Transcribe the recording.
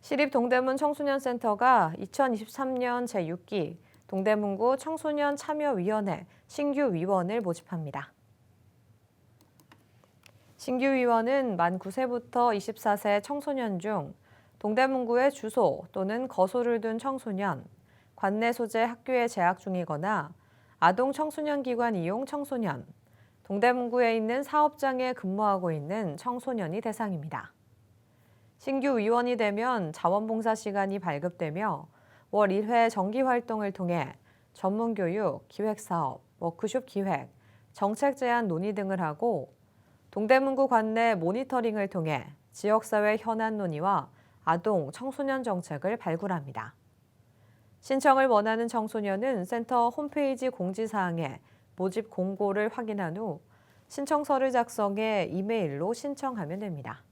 시립 동대문 청소년센터가 2023년 제6기 동대문구 청소년 참여위원회 신규 위원을 모집합니다. 신규 위원은 만 9세부터 24세 청소년 중 동대문구에 주소 또는 거소를 둔 청소년, 관내 소재 학교에 재학 중이거나 아동 청소년 기관 이용 청소년, 동대문구에 있는 사업장에 근무하고 있는 청소년이 대상입니다. 신규 위원이 되면 자원봉사 시간이 발급되며 월 1회 정기 활동을 통해 전문 교육, 기획 사업, 워크숍 기획, 정책 제안 논의 등을 하고 동대문구 관내 모니터링을 통해 지역사회 현안 논의와 아동, 청소년 정책을 발굴합니다. 신청을 원하는 청소년은 센터 홈페이지 공지사항에 모집 공고를 확인한 후 신청서를 작성해 이메일로 신청하면 됩니다.